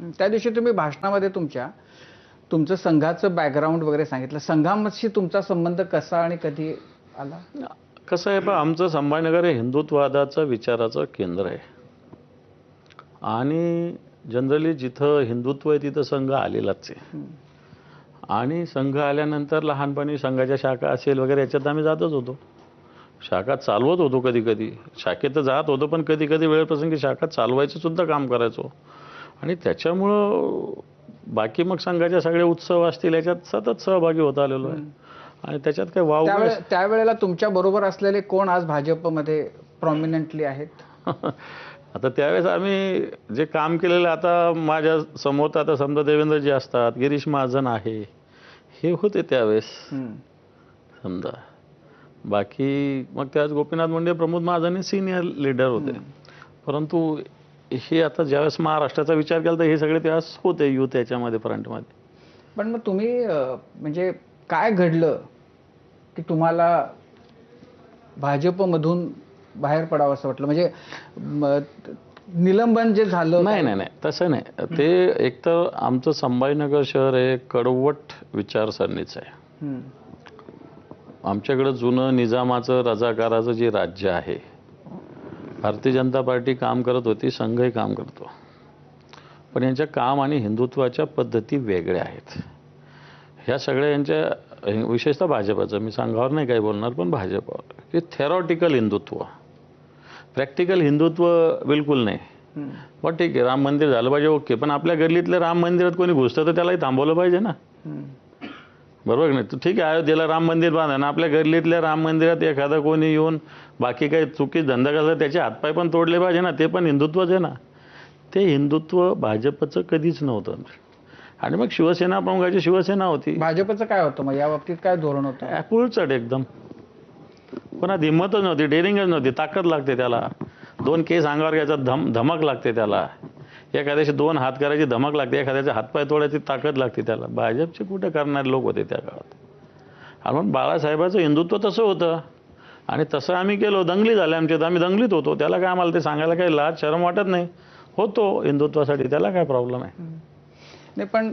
त्या दिवशी तुम्ही भाषणामध्ये तुमच्या तुमचं संघाचं बॅकग्राऊंड वगैरे सांगितलं. संघाशी तुमचा संबंध कसा आणि कधी आला? कसं आहे पहा आमचं संभाजीनगर हे हिंदुत्ववादाचं विचाराचं केंद्र आहे. आणि जनरली जिथं हिंदुत्व आहे तिथं संघ आलेलाच आहे. आणि संघ आल्यानंतर लहानपणी संघाच्या शाखा असेल वगैरे याच्यात आम्ही जातच होतो. शाखा चालवत होतो कधी कधी. शाखेत जात होतो पण कधी कधी वेळप्रसंगी शाखा चालवायचं सुद्धा काम करायचो. आणि त्याच्यामुळं बाकी मग संघाच्या सगळे उत्सव असतील याच्यात सतत सहभागी होत आलेलो आहे. आणि त्याच्यात काही वाव त्यावेळे त्यावेळेला तुमच्या बरोबर असलेले कोण आज भाजपमध्ये प्रॉमिनंटली आहेत? आता त्यावेळेस आम्ही जे काम केलेलं आता माझ्यासमोर तर आता समजा देवेंद्रजी असतात गिरीश महाजन आहे हे होते त्यावेळेस. समजा. बाकी मग त्यावेळेस गोपीनाथ मुंडे प्रमोद महाजन हे सिनियर लीडर होते. परंतु हे आता ज्यावेळेस महाराष्ट्राचा विचार केला तर हे सगळे त्यावेळेस होते युथ याच्यामध्ये फ्रंटमध्ये. पण मग तुम्ही अं, म्हणजे काय घडलं की तुम्हाला भाजपमधून बाहेर पडावं असं वाटलं? म्हणजे म, निलंबन जे झालं नाही नाही नाही. तसं नाही. ते एकतर आमचं संभाजीनगर शहर हे कडवट विचारसरणीचं आहे. हम्म. आमच्याकडं जुनं निजामाचं रजाकाराचं जे राज्य आहे भारतीय जनता पार्टी काम करत होती संघही काम करतो. पण यांच्या काम आणि हिंदुत्वाच्या पद्धती वेगळ्या आहेत. ह्या सगळ्या यांच्या विशेषतः भाजपाचं मी संघावर नाही काही बोलणार पण भाजपावर. की थेरॉटिकल हिंदुत्व. प्रॅक्टिकल हिंदुत्व बिलकुल नाही. मग ठीक आहे राम मंदिर झालं पाहिजे ओके. पण आपल्या गल्लीतल्या राम मंदिरात कोणी घुसतं तर त्यालाही थांबवलं पाहिजे ना. बरोबर नाही? तू ठीक आहे अयोध्येला राम मंदिर बांधा. ना आपल्या गल्लीतल्या राम मंदिरात एखादा कोणी येऊन बाकी काही चुकी धंदा करला त्याचे हातपाय पण तोडले पाहिजे ना. ते पण हिंदुत्वच आहे ना. ते हिंदुत्व भाजपचं कधीच नव्हतं. आणि मग शिवसेना प्रमुखाची शिवसेना होती. भाजपचं काय होतं मग? या बाबतीत काय धोरण होतं? कुळचट एकदम. कोणात हिंमतच नव्हती डेअरिंगच नव्हती. ताकद लागते त्याला. दोन केस अंगावर घ्यायचा धम धमक लागते त्याला. एखाद्याशी दोन हात करायची धमक लागते एखाद्याचे हातपाय तोडायची ताकद लागते त्याला. भाजपचे कुठे करणारे लोक होते त्या काळात? आणि मग बाळासाहेबाचं हिंदुत्व तसं होतं. आणि तसं आम्ही केलो दंगली झाल्या आमच्यात आम्ही दंगलीत होतो. त्याला काय आम्हाला ते सांगायला काही लाज शरम वाटत नाही. होतो हिंदुत्वासाठी त्याला काय प्रॉब्लेम आहे? नाही पण